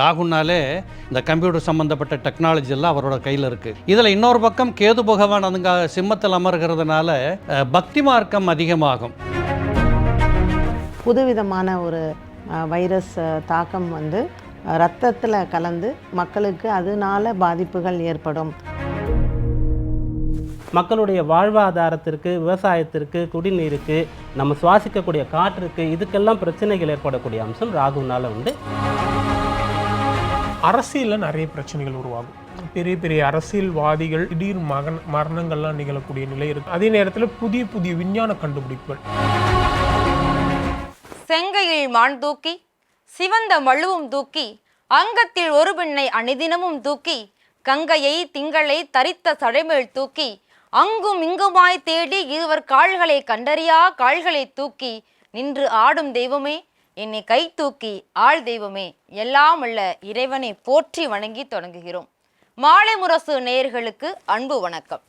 ராகுனாலே இந்த கம்ப்யூட்டர் சம்மந்தப்பட்ட டெக்னாலஜி எல்லாம் அவரோட கையில் இருக்கு. இதில் இன்னொரு பக்கம் கேது பகவான் அதுங்க சிம்மத்தில் அமர்கிறதுனால பக்தி மார்க்கம் அதிகமாகும். புதுவிதமான ஒரு வைரஸ் தாக்கம் வந்து ரத்தத்தில் கலந்து மக்களுக்கு அதனால பாதிப்புகள் ஏற்படும். மக்களுடைய வாழ்வாதாரத்திற்கு விவசாயத்திற்கு குடிநீருக்கு நம்ம சுவாசிக்கக்கூடிய காற்றுக்கு இதுக்கெல்லாம் பிரச்சனைகள் ஏற்படக்கூடிய அம்சம் ராகுனால உண்டு. அரசியலில் நிறைய பிரச்சனைகள் உருவாகும். பெரிய பெரிய அரசியல்வாதிகள் திடீர் மகன் மரணங்கள்லாம் நிகழக்கூடிய நிலை இருக்கு. அதே நேரத்தில் புதிய புதிய விஞ்ஞான கண்டுபிடிப்புகள். செங்கையில் மான் தூக்கி சிவந்த மழுவும் தூக்கி அங்கத்தில் ஒரு பெண்ணை அணிதினமும் தூக்கி கங்கையை திங்களை தரித்த சடைமேல் தூக்கி அங்கும் இங்குமாய் தேடி இருவர் கால்களை கண்டறியா கால்களை தூக்கி நின்று ஆடும் தெய்வமே என்னை கை தூக்கி ஆள் தெய்வமே எல்லாம் உள்ள இறைவனை போற்றி வணங்கி தொடங்குகிறோம். மாலை முரசு நேயர்களுக்கு அன்பு வணக்கம்.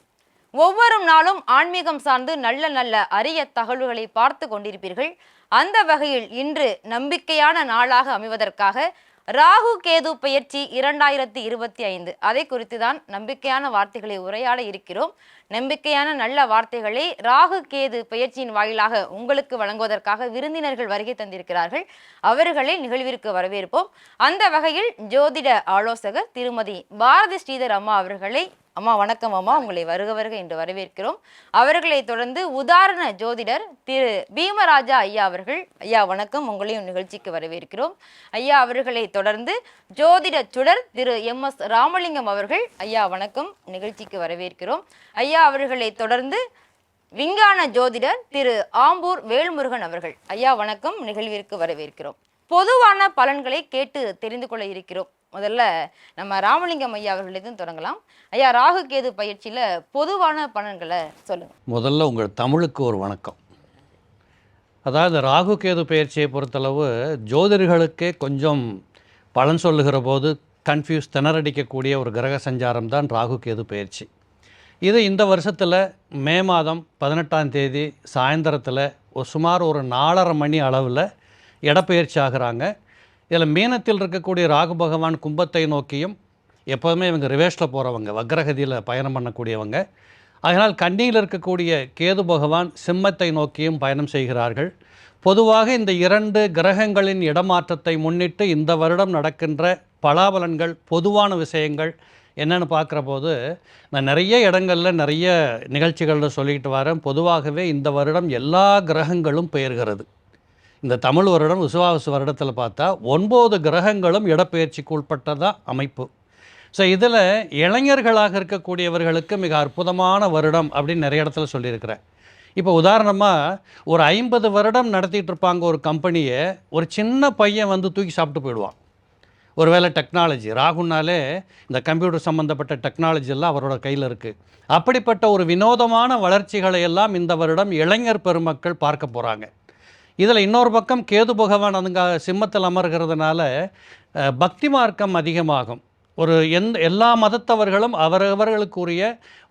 ஒவ்வொரு நாளும் ஆன்மீகம் சார்ந்து நல்ல நல்ல அரிய தகவல்களை பார்த்து கொண்டிருப்பீர்கள். அந்த வகையில் இன்று நம்பிக்கையான நாளாக அமைவதற்காக ராகு கேது பெயர்ச்சி இரண்டாயிரத்தி இருபத்தி ஐந்து. அதை குறித்து தான் நம்பிக்கையான வார்த்தைகளை உரையாட இருக்கிறோம். நம்பிக்கையான நல்ல வார்த்தைகளை ராகு கேது பெயர்ச்சியின் வாயிலாக உங்களுக்கு வழங்குவதற்காக விருந்தினர்கள் வருகை தந்திருக்கிறார்கள். அவர்களை நிகழ்விற்கு வரவேற்போம். அந்த வகையில் ஜோதிட ஆலோசகர் திருமதி பாரதி ஸ்ரீதர் அம்மா அவர்களை அம்மா வணக்கம் அம்மா. உங்களை வருக வருக என்று வரவேற்கிறோம். அவர்களை தொடர்ந்து உதாரண ஜோதிடர் திரு பீமராஜா ஐயா அவர்கள் ஐயா வணக்கம். உங்களையும் நிகழ்ச்சிக்கு வரவேற்கிறோம். ஐயா அவர்களை தொடர்ந்து ஜோதிட சுடர் திரு எம் எஸ் ராமலிங்கம் அவர்கள் ஐயா வணக்கம். நிகழ்ச்சிக்கு வரவேற்கிறோம். ஐயா அவர்களை தொடர்ந்து விஞ்ஞான ஜோதிடர் திரு ஆம்பூர் வேல்முருகன் அவர்கள் ஐயா வணக்கம். நிகழ்விற்கு வரவேற்கிறோம். பொதுவான பலன்களை கேட்டு தெரிந்து கொள்ள இருக்கிறோம். முதல்ல நம்ம ராமலிங்கம் ஐயா அவர்களிடம் தொடங்கலாம். ஐயா ராகு கேது பயிற்சியில் பொதுவான பலன்களை சொல்லுங்க. முதல்ல உங்கள் தமிழுக்கு ஒரு வணக்கம். அதாவது ராகு கேது பயிற்சியை பொறுத்தளவு ஜோதிடர்களுக்கே கொஞ்சம் பலன் சொல்லுகிற போது கன்ஃபியூஸ் திணறடிக்கக்கூடிய ஒரு கிரக சஞ்சாரம் தான் ராகு கேது பயிற்சி. இது இந்த வருஷத்தில் மே மாதம் பதினெட்டாம் தேதி சாயந்தரத்தில் ஒரு சுமார் ஒரு நாலரை மணி அளவில் இடப்பெயர்ச்சி ஆகுறாங்க. இதில் மீனத்தில் இருக்கக்கூடிய ராகு பகவான் கும்பத்தை நோக்கியும் எப்போதுமே இவங்க ரிவேஷில் போகிறவங்க வக்ரகதியில் பயணம் பண்ணக்கூடியவங்க. அதனால் கண்ணியில் இருக்கக்கூடிய கேது பகவான் சிம்மத்தை நோக்கியும் பயணம் செய்கிறார்கள். பொதுவாக இந்த இரண்டு கிரகங்களின் இடமாற்றத்தை முன்னிட்டு இந்த வருடம் நடக்கின்ற பலாபலன்கள் பொதுவான விஷயங்கள் என்னென்னு பார்க்குற போது நான் நிறைய இடங்களில் நிறைய நிகழ்ச்சிகளில் சொல்லிக்கிட்டு வரேன். பொதுவாகவே இந்த வருடம் எல்லா கிரகங்களும் பெயர்கிறது. இந்த தமிழ் வருடம் விசுவாச வருடத்தில் பார்த்தா ஒன்பது கிரகங்களும் இடப்பெயர்ச்சிக்கு உட்பட்டதாக அமைப்பு. ஸோ இதில் இளைஞர்களாக இருக்கக்கூடியவர்களுக்கு மிக அற்புதமான வருடம் அப்படின்னு நிறைய இடத்துல சொல்லியிருக்கிறேன். இப்போ உதாரணமாக ஒரு ஐம்பது வருடம் நடத்திட்டு இருப்பாங்க ஒரு கம்பெனியை ஒரு சின்ன பையன் வந்து தூக்கி சாப்பிட்டு போயிடுவான். ஒருவேளை டெக்னாலஜி ராகுனாலே இந்த கம்ப்யூட்டர் சம்மந்தப்பட்ட டெக்னாலஜி எல்லாம் அவரோட கையில் இருக்குது அப்படிப்பட்ட ஒரு வினோதமான வளர்ச்சிகளை எல்லாம் இந்த வருடம் இளைஞர் பெருமக்கள் பார்க்க போகிறாங்க இதில் இன்னொரு பக்கம் கேது பகவான் அதுங்க சிம்மத்தில் அமர்கிறதுனால பக்தி மார்க்கம் அதிகமாகும். ஒரு எந்த எல்லா மதத்தவர்களும் அவரவர்களுக்குரிய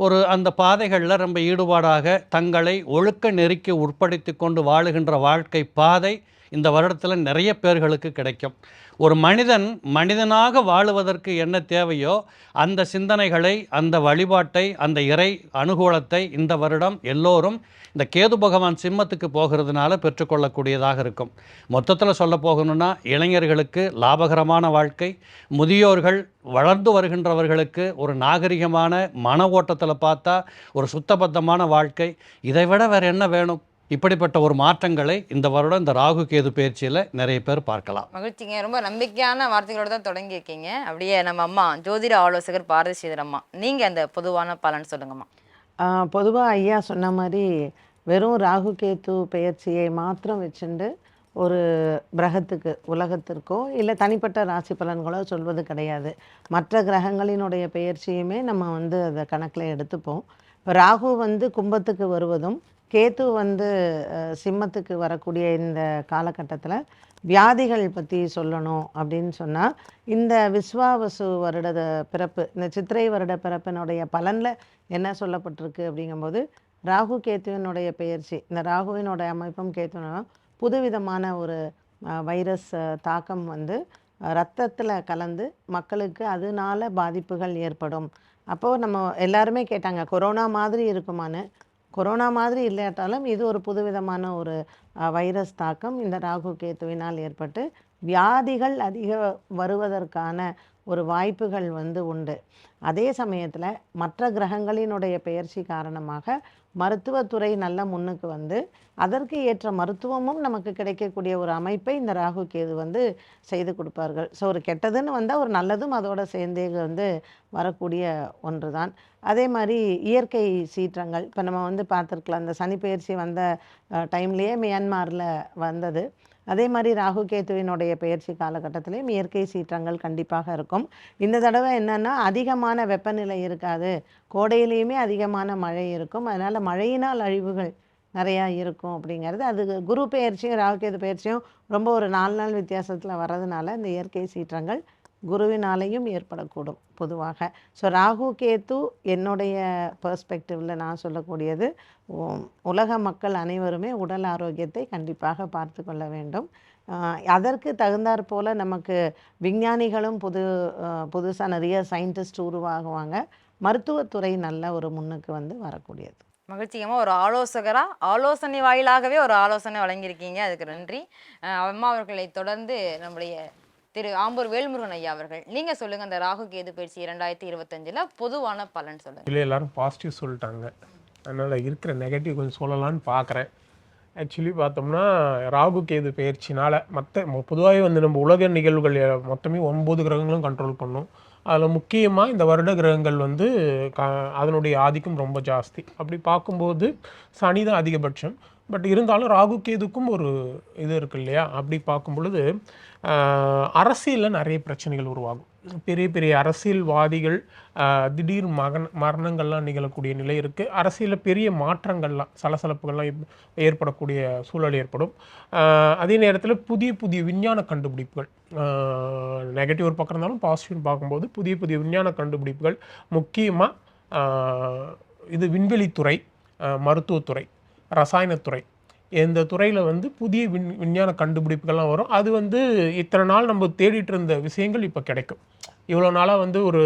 ஒரு அந்த பாதைகளில் ரொம்ப ஈடுபாடாக தங்களை ஒழுக்க நெருக்கி உட்படுத்தி கொண்டு வாழுகின்ற வாழ்க்கை பாதை இந்த வருடத்தில் நிறைய பேர்களுக்கு கிடைக்கும். ஒரு மனிதன் மனிதனாக வாழுவதற்கு என்ன தேவையோ அந்த சிந்தனைகளை அந்த வழிபாட்டை அந்த இறை அனுகூலத்தை இந்த வருடம் எல்லோரும் இந்த கேது பகவான் சிம்மத்துக்கு போகிறதுனால பெற்றுக்கொள்ளக்கூடியதாக இருக்கும். மொத்தத்தில் சொல்ல போகணும்னா இளைஞர்களுக்கு லாபகரமான வாழ்க்கை முதியோர்கள் வளர்ந்து வருகின்றவர்களுக்கு ஒரு நாகரிகமான மன ஓட்டத்தில் பார்த்தா ஒரு சுத்தபத்தமான வாழ்க்கை. இதை விட வேறு என்ன வேணும்? இப்படிப்பட்ட ஒரு மாற்றங்களை இந்த வருடம் இந்த ராகு கேது பயிற்சியில் நிறைய பேர் பார்க்கலாம். மகிழ்ச்சிங்க. ரொம்ப நம்பிக்கையான வார்த்தைகளோட தான் தொடங்கியிருக்கீங்க அப்படியே நம்ம அம்மா ஜோதிட ஆலோசகர் பாரதி ஸ்ரீதர் அம்மா நீங்க அந்த பொதுவான பலன் சொல்லுங்கம்மா. பொதுவாக ஐயா சொன்ன மாதிரி வெறும் ராகு கேத்து பெயர்ச்சியை மாத்திரம் வச்சுண்டு ஒரு கிரகத்துக்கு உலகத்திற்கோ இல்லை தனிப்பட்ட ராசி பலன்களோ சொல்வது கிடையாது. மற்ற கிரகங்களினுடைய பெயர்ச்சியுமே நம்ம வந்து அதை கணக்கில் எடுத்துப்போம். இப்போ ராகு வந்து கும்பத்துக்கு வருவதும் கேத்து வந்து சிம்மத்துக்கு வரக்கூடிய இந்த காலகட்டத்தில் வியாதிகள் பற்றி சொல்லணும் அப்படின்னு சொன்னால் இந்த விஸ்வாவசு வருட பிறப்பு இந்த சித்திரை வருட பிறப்பினுடைய பலனில் என்ன சொல்லப்பட்டிருக்கு அப்படிங்கும்போது ராகு கேத்துவினுடைய பெயர்ச்சி இந்த ராகுவினுடைய அமைப்பும் கேத்துவனும் புதுவிதமான ஒரு வைரஸ் தாக்கம் வந்து ரத்தத்தில் கலந்து மக்களுக்கு அதனால பாதிப்புகள் ஏற்படும். அப்போது நம்ம எல்லாருமே கேட்டாங்க கொரோனா மாதிரி இருக்குமான்னு. கொரோனா மாதிரி இல்லாட்டாலும் இது ஒரு புதுவிதமான ஒரு வைரஸ் தாக்கம். இந்த ராகு கேத்துவினால் ஏற்பட்டு வியாதிகள் அதிக வருவதற்கான ஒரு வாய்ப்புகள் வந்து உண்டு. அதே சமயத்தில் மற்ற கிரகங்களினுடைய பெயர்ச்சி காரணமாக மருத்துவத்துறை நல்ல முன்னுக்கு வந்து அதற்கு ஏற்ற மருத்துவமும் நமக்கு கிடைக்கக்கூடிய ஒரு அமைப்பை இந்த ராகு கேது வந்து செய்து கொடுப்பார்கள். ஸோ ஒரு கெட்டதுன்னு வந்தால் ஒரு நல்லதும் அதோட சேர்ந்தே வந்து வரக்கூடிய ஒன்று தான் அதே மாதிரி இயற்கை சீற்றங்கள். இப்போ நம்ம வந்து பார்த்துருக்கலாம். இந்த சனி பெயர்ச்சி வந்த டைம்லேயே மியான்மாரில் வந்தது. அதே மாதிரி ராகு கேத்துவினுடைய பெயர்ச்சி காலகட்டத்திலையும் இயற்கை சீற்றங்கள் கண்டிப்பாக இருக்கும். இந்த தடவை என்னன்னா அதிகமான வெப்பநிலை இருக்காது. கோடையிலையுமே அதிகமான மழை இருக்கும். அதனால் மழையினால் அழிவுகள் நிறையா இருக்கும் அப்படிங்கிறது. அது குரு பெயர்ச்சியும் ராகு கேது பெயர்ச்சியும் ரொம்ப ஒரு நாலு நாள் வித்தியாசத்தில் வர்றதுனால இந்த இயற்கை சீற்றங்கள் குருவினாலேயும் ஏற்படக்கூடும் பொதுவாக. ஸோ ராகு கேத்து என்னுடைய பர்ஸ்பெக்டிவில் நான் சொல்லக்கூடியது உலக மக்கள் அனைவருமே உடல் ஆரோக்கியத்தை கண்டிப்பாக பார்த்து கொள்ள வேண்டும். அதற்கு தகுந்தாற் போல் நமக்கு விஞ்ஞானிகளும் புது புதுசாக நிறைய சயின்டிஸ்ட் உருவாகுவாங்க. மருத்துவத்துறை நல்ல ஒரு முன்னுக்கு வந்து வரக்கூடியது. மகிழ்ச்சிகமாக ஒரு ஆலோசகராக ஆலோசனை வாயிலாகவே ஒரு ஆலோசனை வழங்கியிருக்கீங்க. அதுக்கு நன்றி. அம்மா அவர்களை தொடர்ந்து நம்முடைய திரு ஆம்பூர் வேல்முருகன் ஐயா அவர்கள். நீங்க சொல்லுங்க அந்த ராகு கேது பயிற்சி இரண்டாயிரத்தி இருபத்தஞ்சுல பொதுவான பலன் சொல்லுங்க. இல்லை எல்லாரும் பாசிட்டிவ் சொல்லிட்டாங்க. அதனால் இருக்கிற நெகட்டிவ் கொஞ்சம் சொல்லலாம்னு பார்க்குறேன். ஆக்சுவலி பார்த்தோம்னா ராகு கேது பயிற்சினால் மற்ற பொதுவாகவே வந்து நம்ம உலக நிகழ்வுகள் மொத்தமே ஒன்பது கிரகங்களும் கண்ட்ரோல் பண்ணும். அதில் முக்கியமாக இந்த வருட கிரகங்கள் வந்து க அதனுடைய ஆதிக்கம் ரொம்ப ஜாஸ்தி. அப்படி பார்க்கும்போது சனி தான் அதிகபட்சம். பட் இருந்தாலும் ராகு கேதுக்கும் ஒரு இது இருக்கு இல்லையா? அப்படி பார்க்கும் பொழுது அரசியலில் நிறைய பிரச்சனைகள் உருவாகும். பெரிய பெரிய அரசியல்வாதிகள் திடீர் மகன் மரணங்கள்லாம் நிகழக்கூடிய நிலை இருக்குது அரசியலில் பெரிய மாற்றங்கள்லாம் சலசலப்புகள்லாம் ஏற்படக்கூடிய சூழல் ஏற்படும். அதே நேரத்தில் புதிய புதிய விஞ்ஞான கண்டுபிடிப்புகள் நெகட்டிவ் ஒரு பக்கம் இருந்தாலும் பாசிட்டிவ் பார்க்கும்போது புதிய புதிய விஞ்ஞான கண்டுபிடிப்புகள் முக்கியமாக இது விண்வெளித்துறை மருத்துவத்துறை ரசாயனத்துறை. இந்த துறையில் வந்து புதிய விண் விஞ்ஞான கண்டுபிடிப்புகள்லாம் வரும். அது வந்து இத்தனை நாள் நம்ம தேடிட்டு இருந்த விஷயங்கள் இப்போ கிடைக்கும். இவ்வளோ நாளாக வந்து ஒரு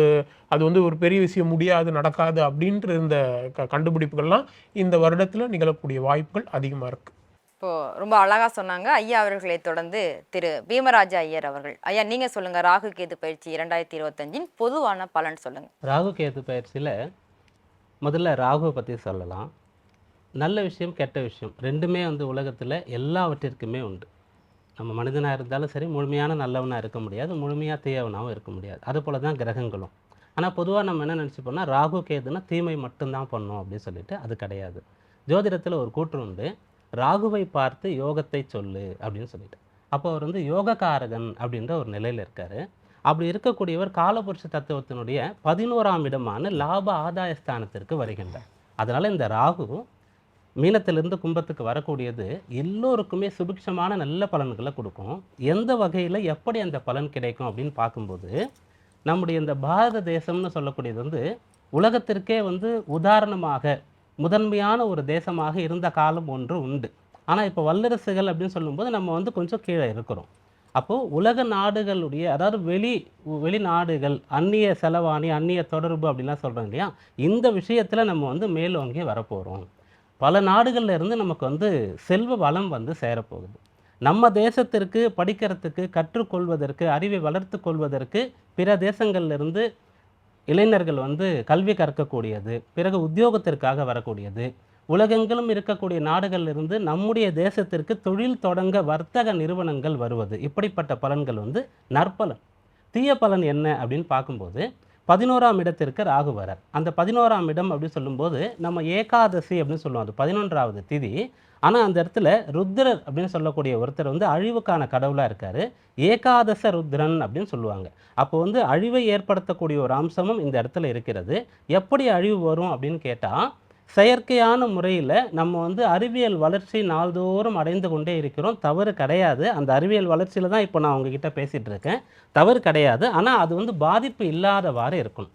அது வந்து ஒரு பெரிய விஷயம் முடியாது நடக்காது அப்படின்ற இருந்த க கண்டுபிடிப்புகள்லாம் இந்த வருடத்தில் நிகழக்கூடிய வாய்ப்புகள் அதிகமாக இருக்குது இப்போ ரொம்ப அழகா சொன்னாங்க. ஐயா அவர்களை தொடர்ந்து திரு பீமராஜா ஐயர் அவர்கள். ஐயா நீங்க சொல்லுங்க. ராகு கேது பயிற்சி இரண்டாயிரத்தி இருபத்தஞ்சின் பொதுவான பலன் சொல்லுங்க. ராகு கேது பயிற்சியில் முதல்ல ராகுவை பற்றி சொல்லலாம். நல்ல விஷயம் கெட்ட விஷயம் ரெண்டுமே வந்து உலகத்தில் எல்லாவற்றிற்குமே உண்டு. நம்ம மனிதனாக இருந்தாலும் சரி முழுமையான நல்லவனாக இருக்க முடியாது முழுமையாக தீயவனாகவும் இருக்க முடியாது. அதுபோல தான் கிரகங்களும். ஆனால் பொதுவாக நம்ம என்ன நினச்சிப்போம்னா ராகு கேதுனா தீமை மட்டும்தான் பண்ணும் அப்படின்னு சொல்லிட்டு அது கிடையாது. ஜோதிடத்தில் ஒரு கூற்று உண்டு. ராகுவை பார்த்து யோகத்தை சொல்லு அப்படின்னு சொல்லிட்டு. அப்போ அவர் வந்து யோகக்காரகன் அப்படின்ற ஒரு நிலையில் இருக்கார். அப்படி இருக்கக்கூடியவர் காலபுருஷ தத்துவத்தினுடைய பதினோராம் இடமான லாப ஆதாய ஸ்தானத்திற்கு வருகின்றார். அதனால் இந்த ராகு மீனத்திலிருந்து கும்பத்துக்கு வரக்கூடியது எல்லோருக்குமே சுபிக்ஷமான நல்ல பலன்களை கொடுக்கும். எந்த வகையில் எப்படி அந்த பலன் கிடைக்கும் அப்படின்னு பார்க்கும்போது நம்முடைய இந்த பாரத தேசம்னு சொல்லக்கூடியது வந்து உலகத்திற்கே வந்து உதாரணமாக முதன்மையான ஒரு தேசமாக இருந்த காலம் ஒன்று உண்டு. ஆனால் இப்போ வல்லரசுகள் அப்படின்னு சொல்லும்போது நம்ம வந்து கொஞ்சம் கீழே இருக்கிறோம். அப்போது உலக நாடுகளுடைய அதாவது வெளி வெளிநாடுகள் அந்நிய செலவாணி அந்நிய தொடர்பு அப்படின்லாம் சொல்கிறோம் இல்லையா? இந்த விஷயத்தில் நம்ம வந்து மேலோங்கி வரப்போகிறோம் பல நாடுகள்ல இருந்து நமக்கு வந்து செல்வ வளம் வந்து சேரப்போகுது. நம்ம தேசத்திற்கு படிக்கிறதுக்கு கற்றுக்கொள்வதற்கு அறிவை வளர்த்து கொள்வதற்கு பிற தேசங்கள்ல இருந்து இளைஞர்கள் வந்து கல்வி கற்கக்கூடியது பிறகு உத்தியோகத்திற்காக வரக்கூடியது உலகெங்கிலும் இருக்கக்கூடிய நாடுகளிலிருந்து நம்முடைய தேசத்திற்கு தொழில் தொடங்க வர்த்தக நிறுவனங்கள் வருவது. இப்படிப்பட்ட பலன்கள் வந்து நற்பலன். தீய பலன் என்ன அப்படின்னு பார்க்கும்போது பதினோராம் இடத்திற்கு ராகு வரார். அந்த பதினோராம் இடம் அப்படின்னு சொல்லும்போது நம்ம ஏகாதசி அப்படின்னு சொல்லுவோம். அது பதினொன்றாவது திதி. ஆனால் அந்த இடத்துல ருத்ரர் அப்படின்னு சொல்லக்கூடிய ஒருத்தர் வந்து அழிவுக்கான கடவுளாக இருக்கார். ஏகாதச ருத்ரன் அப்படின்னு சொல்லுவாங்க. அப்போ வந்து அழிவை ஏற்படுத்தக்கூடிய ஒரு அம்சமும் இந்த இடத்துல இருக்கிறது. எப்படி அழிவு வரும் அப்படின்னு கேட்டால் செயற்கையான முறையில் நம்ம வந்து அறிவியல் வளர்ச்சி நாள்தோறும் அடைந்து கொண்டே இருக்கிறோம். தவறு கிடையாது. அந்த அறிவியல் வளர்ச்சியில் தான் இப்போ நான் உங்ககிட்ட பேசிகிட்டு இருக்கேன். தவறு கிடையாது. ஆனால் அது வந்து பாதிப்பு இல்லாதவாறு இருக்கணும்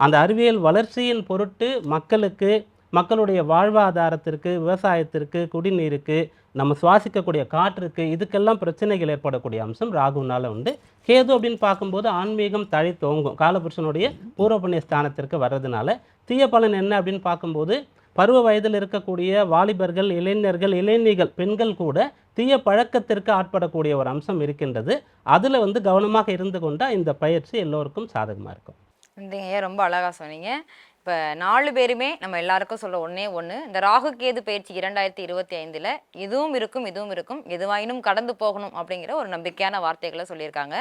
அந்த அறிவியல் வளர்ச்சியின் பொருட்டு மக்களுக்கு மக்களுடைய வாழ்வாதாரத்திற்கு விவசாயத்திற்கு குடிநீருக்கு நம்ம சுவாசிக்கக்கூடிய காற்றுக்கு இதுக்கெல்லாம் பிரச்சனைகள் ஏற்படக்கூடிய அம்சம் ராகுனால உண்டு. கேது அப்படின்னு பார்க்கும்போது ஆன்மீகம் தழை தோங்கும். காலபுருஷனுடைய பூர்வபுண்ணிய ஸ்தானத்திற்கு வர்றதுனால தீய பலன் என்ன அப்படின்னு பார்க்கும்போது பருவ வயதில் இருக்கக்கூடிய வாலிபர்கள் இளைஞர்கள் இளைஞிகள் பெண்கள் கூட தீய பழக்கத்திற்கு ஆட்படக்கூடிய ஒரு அம்சம் இருக்கின்றது. அதில் வந்து கவனமாக இருந்து கொண்டால் இந்த பயிற்சி எல்லோருக்கும் சாதகமாக இருக்கும். இந்த ரொம்ப அழகாக சொன்னீங்க. இப்போ நாலு பேருமே நம்ம எல்லாருக்கும் சொல்ல ஒன்றே ஒன்று இந்த ராகு கேது பயிற்சி இரண்டாயிரத்தி இருபத்தி ஐந்தில் இதுவும் இருக்கும் இதுவும் இருக்கும் எதுவாயினும் கடந்து போகணும் அப்படிங்கிற ஒரு நம்பிக்கையான வார்த்தைகளை சொல்லியிருக்காங்க.